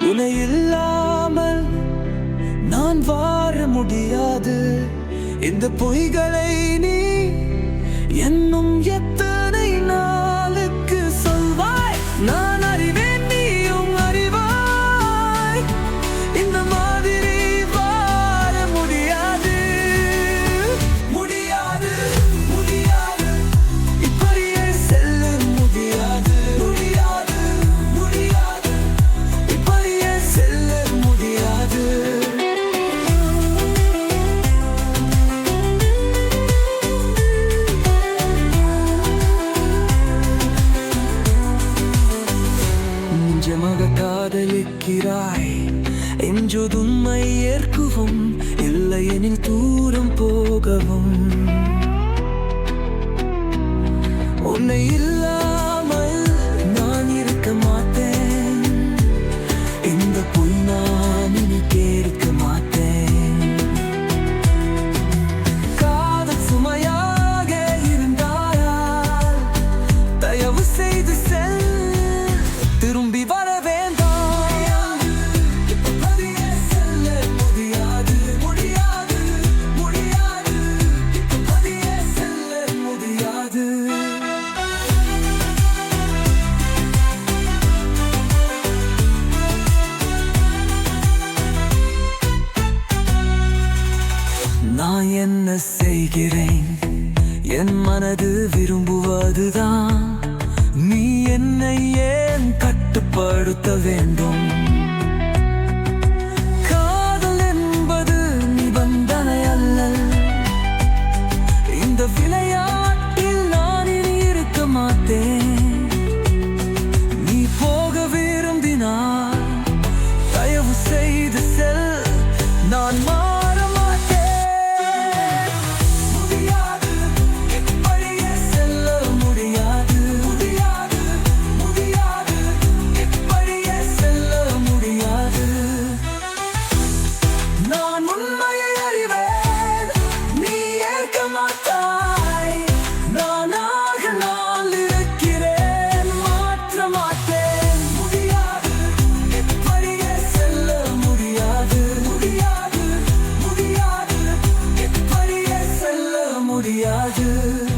உன்னை இல்லாமல் நான் வாழ முடியாது. இந்த பொய்களை நீ நிஜமாக காதலிக்கிறாய் என்றுதுண்மை ஏற்கவும் இல்லையெனில் தூரம் போகவும். உன்னை இல்லை செய்கிறேன். என் மனது விரும்புவதுதான். நீ என்னை ஏன் கட்டுப்படுத்த வேண்டும்? rüyadır